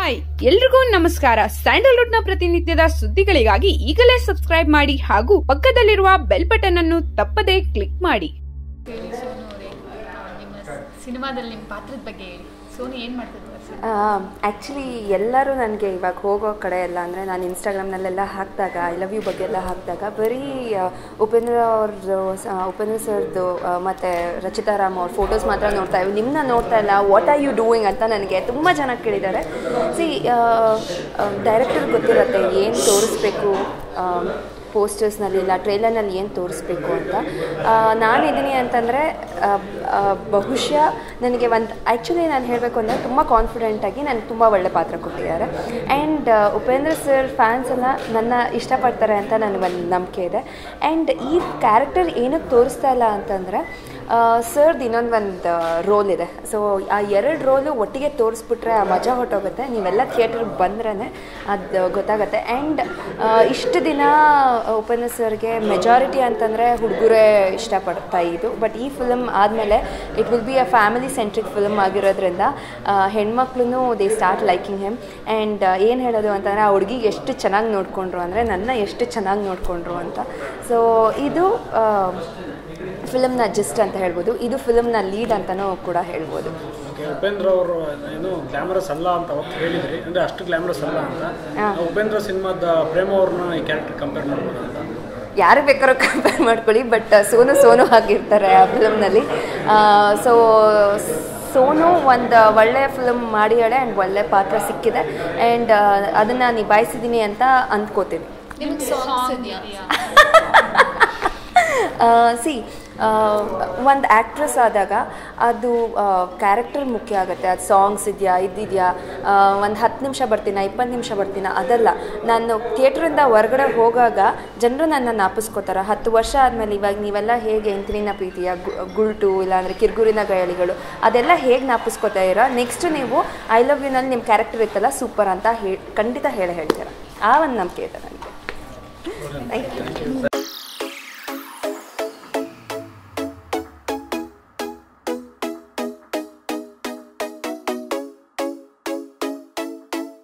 Hi ಎಲ್ರಿಗೂ ನಮಸ್ಕಾರ. ಸ್ಯಾಂಡಲ್ವುಡ್ನ ಪ್ರತಿನಿತ್ಯದ ಸುದ್ದಿಗಳಿಗಾಗಿ ಈಗಲೇ ಸಬ್ಸ್ಕ್ರೈಬ್ ಮಾಡಿ ಹಾಗೂ ಪಕ್ಕದಲ್ಲಿರುವ ಬೆಲ್ ಬಟನ್ ಅನ್ನು ತಪ್ಪದೇ ಕ್ಲಿಕ್ ಮಾಡಿ. ಸಿನಿಮಾದಲ್ಲಿ ನಿಮ್ಮ ಪಾತ್ರದ ಬಗ್ಗೆ ಹೇಳಿ. ಆ್ಯಕ್ಚುಲಿ ಎಲ್ಲರೂ ನನಗೆ ಇವಾಗ ಹೋಗೋ ಕಡೆ ಎಲ್ಲ ಅಂದರೆ ನಾನು ಇನ್ಸ್ಟಾಗ್ರಾಮ್ನಲ್ಲೆಲ್ಲ ಹಾಕಿದಾಗ ಐ ಲವ್ ಯು ಬಗ್ಗೆ ಎಲ್ಲ ಹಾಕಿದಾಗ, ಬರೀ ಉಪೇಂದ್ರ ಅವ್ರದ್ದು ಉಪೇಂದ್ರ ಸರ್ದು ಮತ್ತು ರಚಿತಾ ರಾಮ್ ಅವ್ರ ಫೋಟೋಸ್ ಮಾತ್ರ ನೋಡ್ತಾ ಇವ್ ನಿಮ್ಮನ್ನ ನೋಡ್ತಾ ಇಲ್ಲ ವಾಟ್ ಆರ್ ಯು ಡೂಯಿಂಗ್ ಅಂತ ನನಗೆ ತುಂಬ ಜನ ಕೇಳಿದ್ದಾರೆ. ಸಿ ಡೈರೆಕ್ಟರ್ ಗೊತ್ತಿರುತ್ತೆ, ಏನು ತೋರಿಸ್ಬೇಕು ಪೋಸ್ಟರ್ಸ್ನಲ್ಲಿ ಇಲ್ಲ ಟ್ರೈಲರ್ನಲ್ಲಿ ಏನು ತೋರಿಸ್ಬೇಕು ಅಂತ. ನಾನಿದ್ದೀನಿ ಅಂತಂದರೆ ಬಹುಶಃ ನನಗೆ ಒಂದು ಆ್ಯಕ್ಚುಲಿ ನಾನು ಹೇಳಬೇಕು ಅಂದರೆ ತುಂಬ ಕಾನ್ಫಿಡೆಂಟಾಗಿ ನನಗೆ ತುಂಬ ಒಳ್ಳೆ ಪಾತ್ರ ಕೊಟ್ಟಿದ್ದಾರೆ. ಆ್ಯಂಡ್ ಉಪೇಂದ್ರ ಸರ್ ಫ್ಯಾನ್ಸ್ ಎಲ್ಲ ನನ್ನ ಇಷ್ಟಪಡ್ತಾರೆ ಅಂತ ನನಗೆ ಒಂದು ನಂಬಿಕೆ ಇದೆ. ಆ್ಯಂಡ್ ಈ ಕ್ಯಾರೆಕ್ಟರ್ ಏನಕ್ಕೆ ತೋರಿಸ್ತಾ ಇಲ್ಲ ಅಂತಂದರೆ ಸರ್ದು ಇನ್ನೊಂದು ಒಂದು ರೋಲ್ ಇದೆ. ಸೊ ಆ ಎರಡು ರೋಲು ಒಟ್ಟಿಗೆ ತೋರಿಸ್ಬಿಟ್ರೆ ಆ ಮಜಾ ಹೊಟ್ಟೋಗುತ್ತೆ ನೀವೆಲ್ಲ ಥಿಯೇಟರ್ಗೆ ಬಂದ್ರೇ ಅದು ಗೊತ್ತಾಗುತ್ತೆ. ಆ್ಯಂಡ್ ಇಷ್ಟು ದಿನ ಉಪೇಂದ್ರ ಸರ್ಗೆ ಮೆಜಾರಿಟಿ ಅಂತಂದರೆ ಹುಡುಗರೇ ಇಷ್ಟಪಡ್ತಾ ಇದ್ದು. ಬಟ್ ಈ ಫಿಲಮ್ ಆದಮೇಲೆ it will be a family centric film ಆಗಿರೋದ್ರಿಂದ ಹೆಣ್ಮಕ್ಳು they start liking him and ಏನು ಹೇಳೋದು ಅಂತಂದರೆ ಆ ಹುಡುಗಿಗೆ ಎಷ್ಟು ಚೆನ್ನಾಗಿ ನೋಡಿಕೊಂಡ್ರು ಅಂದರೆ ನನ್ನ ಎಷ್ಟು ಚೆನ್ನಾಗಿ ನೋಡಿಕೊಂಡ್ರು ಅಂತ. ಸೊ ಇದು ಫಿಲಮ್ನ ಜಸ್ಟ್ ಅಂತ ಹೇಳ್ಬೋದು. ಇದು ಫಿಲಮ್ನ ಲೀಡ್ ಅಂತಲೂ ಕೂಡ ಹೇಳ್ಬೋದು. ಉಪೇಂದ್ರ ಅವರು ಏನು ಗ್ಲಾಮರಸ್ ಅಲ್ಲ ಅಂತ ಅವತ್ತು ಹೇಳಿದ್ರಿ. ಅಂದ್ರೆ ಅಷ್ಟು ಗ್ಲಾಮರಸ್ ಅಲ್ಲ ಅಂತ. ಉಪೇಂದ್ರ ಸಿನಿಮಾದ ಪ್ರೇಮ ಅವ್ರನ್ನ ಈ ಕ್ಯಾರೆಕ್ಟರ್ ಕಂಪೇರ್ ಮಾಡ್ಬೋದು ಅಂತ. ಯಾರು ಬೇಕಾದ್ರೂ ಕಂಪೇರ್ ಮಾಡ್ಕೊಳ್ಳಿ ಬಟ್ ಸೋನು ಸೋನು ಆಗಿರ್ತಾರೆ ಆ ಫಿಲಮ್ನಲ್ಲಿ ಸೊ ಸೋನು ಒಂದು ಒಳ್ಳೆಯ ಫಿಲಮ್ ಮಾಡಿಯಾಳೆ ಆ್ಯಂಡ್ ಒಳ್ಳೆ ಪಾತ್ರ ಸಿಕ್ಕಿದೆ. ಆ್ಯಂಡ್ ಅದನ್ನು ನಿಭಾಯಿಸಿದ್ದೀನಿ ಅಂತ ಅಂದ್ಕೋತೀನಿ. ನಿಮ್ಗೆ ಸಾಂಗ್ಸ್ ಇದೆಯಾ? ಸಿ ಒಂದು ಆ್ಯಕ್ಟ್ರೆಸ್ ಆದಾಗ ಅದು ಕ್ಯಾರೆಕ್ಟರ್ ಮುಖ್ಯ ಆಗುತ್ತೆ. ಅದು ಸಾಂಗ್ಸ್ ಇದೆಯಾ ಇದಿದೆಯಾ ಒಂದು ಹತ್ತು ನಿಮಿಷ ಬರ್ತೀನ, ಇಪ್ಪತ್ತು ನಿಮಿಷ ಬರ್ತೀನ? ಅದಲ್ಲ. ನಾನು ಥಿಯೇಟ್ರಿಂದ ಹೊರಗಡೆ ಹೋಗಾಗ ಜನರು ನನ್ನ ನಾಪಿಸ್ಕೋತಾರೆ. ಹತ್ತು ವರ್ಷ ಆದಮೇಲೆ ಇವಾಗ ನೀವೆಲ್ಲ ಹೇಗೆ ಎಂತಿನ ಪ್ರೀತಿಯ ಗುಲ್ಟು, ಇಲ್ಲಾಂದರೆ ಕಿರ್ಗುರಿನ ಗಯಳಿಗಳು ಅದೆಲ್ಲ ಹೇಗೆ ನಾಪಿಸ್ಕೋತಾ ಇರೋ ನೆಕ್ಸ್ಟ್ ನೀವು ಐ ಲವ್ ಯುನಲ್ಲಿ ನಿಮ್ಮ ಕ್ಯಾರೆಕ್ಟರ್ ಇತ್ತಲ್ಲ ಸೂಪರ್ ಅಂತ ಹೇಳಿ ಖಂಡಿತ ಹೇಳಿ ಹೇಳ್ತೀರ. ಆ ಒಂದು ನಂಬಿಕೆ ಇದೆ ನನಗೆ. Thank you